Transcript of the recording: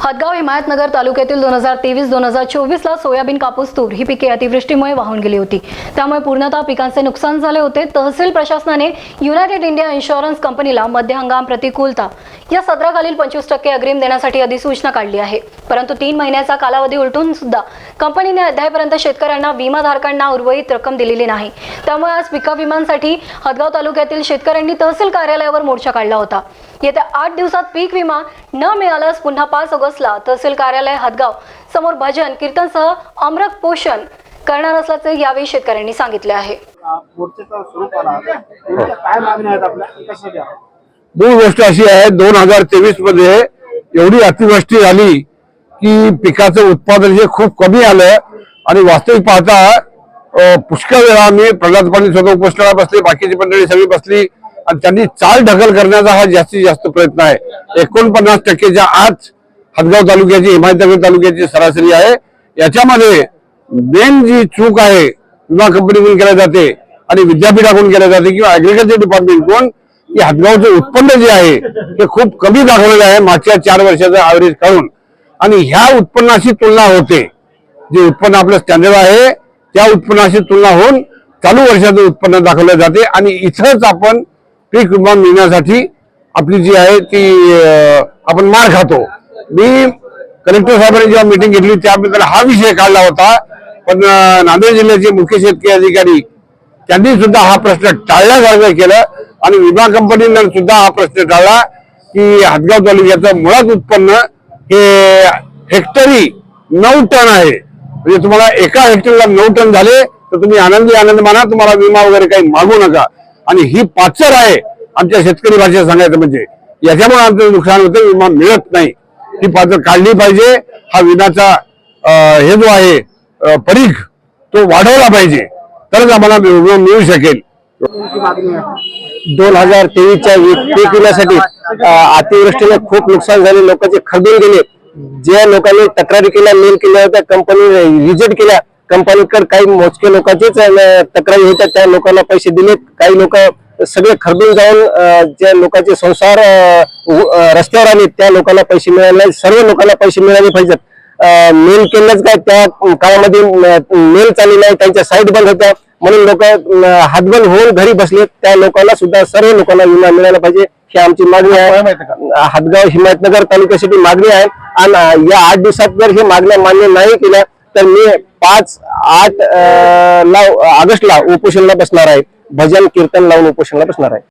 हदगाव हिमायतनगर तालुक्यातील दोन हजार तेवीस दोन हजार चोवीस ला सोयाबीन कापूस तूर ही पिके अतिवृष्टीमुळे वाहून गेली होती. त्यामुळे पूर्णतः पिकांचे नुकसान झाले होते. तहसील प्रशासनाने युनायटेड इंडिया इन्शुरन्स कंपनीला मध्य हंगाम प्रतिकूलता या सत्राखालील पंचवीस टक्के अग्रिम देण्यासाठी अधिसूचना काढली आहे. परंतु तीन महिन्याचा कालावधी उलटून सुद्धा कंपनीने अध्यायपर्यंत शेतकऱ्यांना विमाधारकांना उर्वरित रक्कम दिलेली नाही. त्यामुळे आज पिका विमांसाठी हदगाव तालुक्यातील शेतकऱ्यांनी तहसील कार्यालयावर मोर्चा काढला होता. येत्या आठ दिवसात पीक विमा न मिळाल्यास पुन्हा पाच ऑगस्टला तहसील कार्यालय हदगाव समोर भजन कीर्तनसह अमरक पोषण करणार असल्याचे यावेळी शेतकऱ्यांनी सांगितले आहे. मूळ गोष्ट अशी आहे दोन हजार तेवीसमध्ये एवढी अतिवृष्टी झाली की पिकाचं उत्पादन हे खूप कमी आलं. आणि वास्तविक पाहता पुष्कळ वेळा आम्ही प्रल्हाद पाटील स्वतः उपोषणाला बसले बाकीची मंडळी सगळी बसली. आणि त्यांनी चाल ढकल करण्याचा हा जास्तीत जास्त प्रयत्न आहे. एकोणपन्नास टक्केच्या आज हदगाव तालुक्याची हिमायतनगर तालुक्याची सरासरी आहे. याच्यामध्ये मेन जी चूक आहे विमा कंपनीकडून केल्या जाते आणि विद्यापीठाकडून केल्या जाते किंवा अॅग्रिकल्चर डिपार्टमेंटकडून की हदगावचं उत्पन्न जे आहे ते खूप कमी दाखवलेलं आहे मागच्या चार वर्षाचं ऍव्हरेज काढून. आणि ह्या उत्पन्नाशी तुलना होते. जे उत्पन्न आपलं स्टँडर्ड आहे त्या उत्पन्नाशी तुलना होऊन चालू वर्षाचं उत्पन्न दाखवलं जाते. आणि इथंच आपण पीक विमा मिळण्यासाठी आपली जी आहे ती आपण मार खातो. मी कलेक्टर साहेबांनी जेव्हा मिटिंग घेतली त्याबद्दल हा विषय काढला होता. पण नांदेड जिल्ह्याचे मुख्य शेतकरी अधिकारी त्यांनी सुद्धा हा प्रश्न टाळल्यासारखं केलं. आणि विमा कंपनीनं सुद्धा हा प्रश्न टाळला की हदगाव तालुक्याचं मुळात उत्पन्न हे हेक्टरी नऊ टन आहे. म्हणजे तुम्हाला एका हेक्टरला नऊ टन झाले तर तुम्ही आनंदी आनंद माना. तुम्हाला विमा वगैरे काही मागू नका. आणि ही पाचर आहे आमच्या शेतकरी भाषेत सांगायचं म्हणजे. याच्यामुळे आमचं नुकसान होतं विमा मिळत नाही. ही पाचर काढली पाहिजे हा विम्याचा हे जो आहे परीख परीघ तो वाढवला पाहिजे. तरच आम्हाला विमा मिळू शकेल. दोन हजार तेवीसच्या पीक विम्यासाठी अतिवृष्टीने खूप नुकसान झाले लोकांचे खरडून गेले. ज्या लोकांनी तक्रारी केल्या मेल केल्या होत्या कंपनी रिजेक्ट केल्या कंपनीकडे काही मोजके लोकांचीच तक्रारी होत्या त्या लोकांना पैसे दिलेत. काही लोक सगळे खरडून जाऊन ज्या लोकांचे संसार रस्त्यावर आले त्या लोकांना पैसे मिळाले. सर्व लोकांना पैसे मिळाले पाहिजेत. मेल केलंच काय त्या काळामध्ये मेल चालली नाही त्यांच्या साईट बंद होत्या. म्हणून लोक हातबंद होऊन घरी बसले त्या लोकांना सुद्धा सर्व लोकांना विमा मिळाला पाहिजे. ही आमची मागणी आहे. हातगाव हिमायतनगर तालुक्यासाठी मागणी आहे. आणि या आठ दिवसात जर हे मागण्या मान्य नाही केल्या तर मी पाच आठ नऊ ला ऑगस्टला उपोषणला बसणार आहे. भजन कीर्तन लावून उपोषणला बसणार आहे.